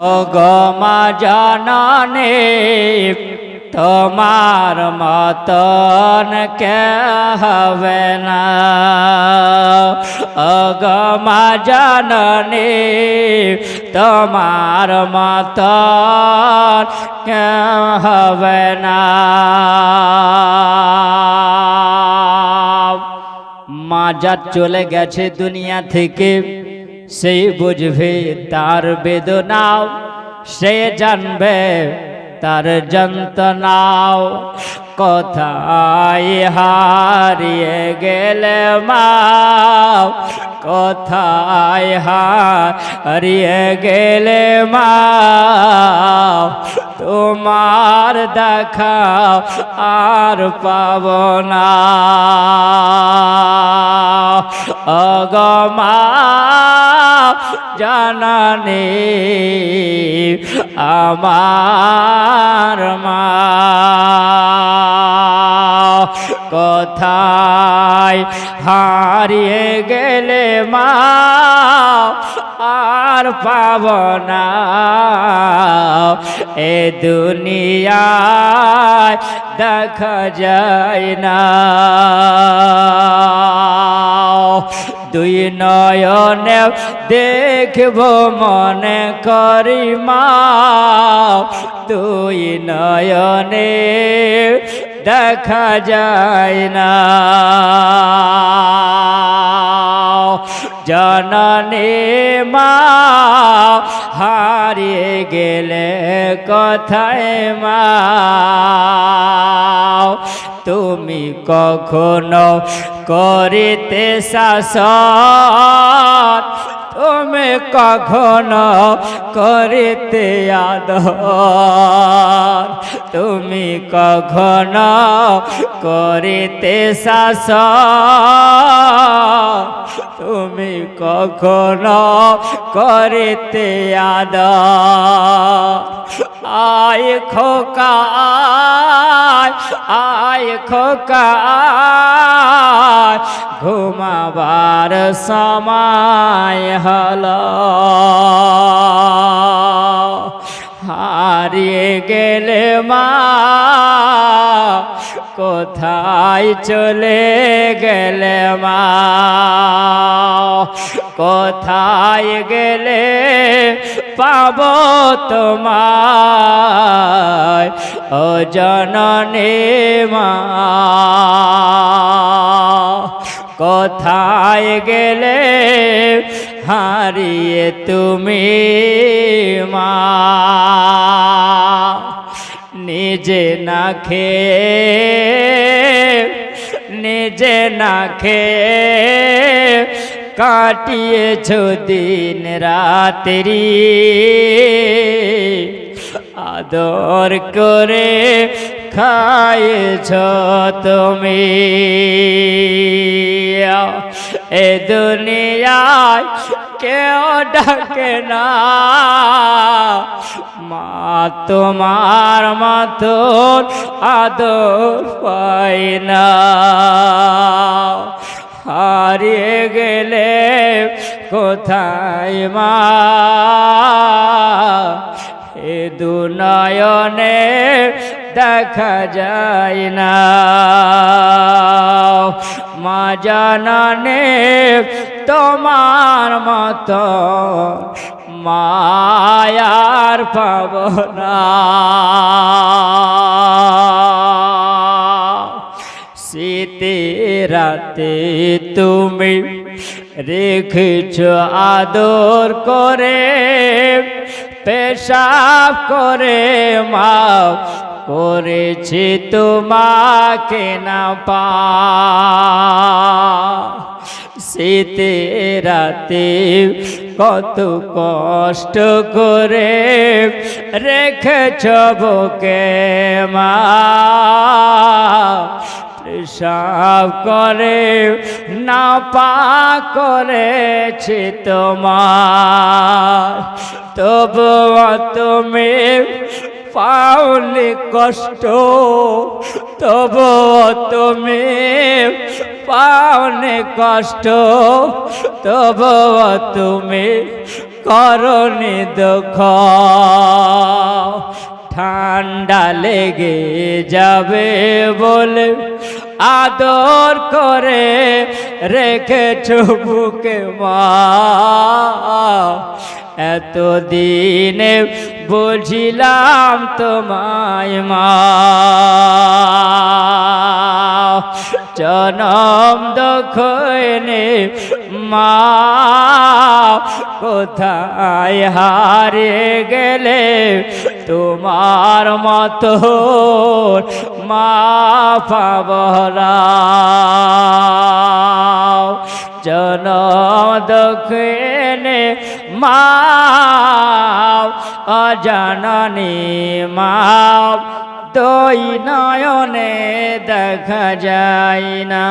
গমা জাননে তোমার মতন কে হবে না। অগমা জাননে তোমার মতন কে হবে না। মা যা চলে গেছে দুনিয়া থেকে। সেই বুঝবে তার বেদনাও, সে জানবে তার যন্ত্রণাও। কোথায় হারিয়ে গেলে মা কোথায় হারিয়ে গেলে মা তোমার দেখা আর পাব না। অগমা জানানে আমার মা। কোথায় হারিয়ে গেলে মা, আর পাব না। এ দুনিয়ায় দেখা যায় না। দুই নয়নে দেখব মনে করি মা, দুই নয়নে দেখা যায় না। জননী মা হারিয়ে গেলে কথায় মা, তুমি কখনো করিতে শাসন তুমি কখনো করিতে আদর? তুমি কখনো করিতে শাসন তুমি কখনো করিতে আদর আয় খোকা আয় খোকা, ঘুমাবার সময় হল। হারিয়ে গেলে মা, কোথায় চলে গেলে মা? কোথায় গেলে পাব তোমায়, ও জননী মা? কোথায় গেলে হারিয়ে তুমি মা? নিজে না খেয়ে, নিজে না খেয়ে কাটিয়েছ দিন রাত্রি। আদর করে খাইছ তুমি। এ দুনিয়ায় কেউ ডাকে না। তোমার মতন আদর পাই না। হারিয়ে গেলে কোথায় মা? এ দুনয়নে দেখা যায় না। মা জানানে তোমার মতো মায়ার পাব না। শীতে রাতে তুমি রেখেছ আদর করে, পেশাব করে মা করেছি তোমাকে না পা। শীতে রাতে কত কষ্ট করে রেখেছ বুকে মা। পেশাব করে না পা করেছি তোমার। তবু তুমি পাওনি কষ্ট তবু তুমি পাওনি কষ্ট তবু তুমি করনি দুঃখ। ঠান্ডা লেগে যাবে বলে আদর করে রেখেছ বুকে মা। এতদিনে বুঝিলাম তোমায় মা। জনম দখনে মা, কোথায় হারে গেলে তোমার মতো মা পাবরা জনম দক্ষিণে মা অজাননী মা দই নয়নে দেখা যায় না।